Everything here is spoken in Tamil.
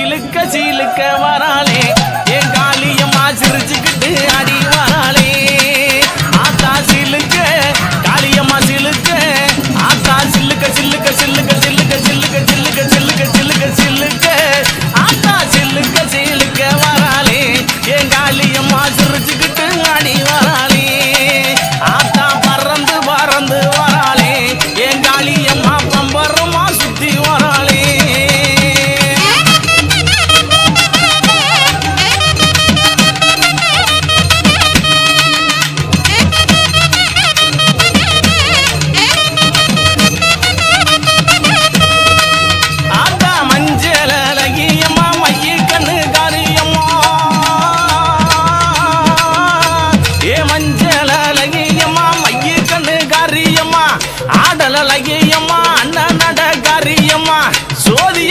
சீலுக்க சீலுக்க வராளே. அழகியம்மா அண்ணன் நட காரியம்மா. சோதி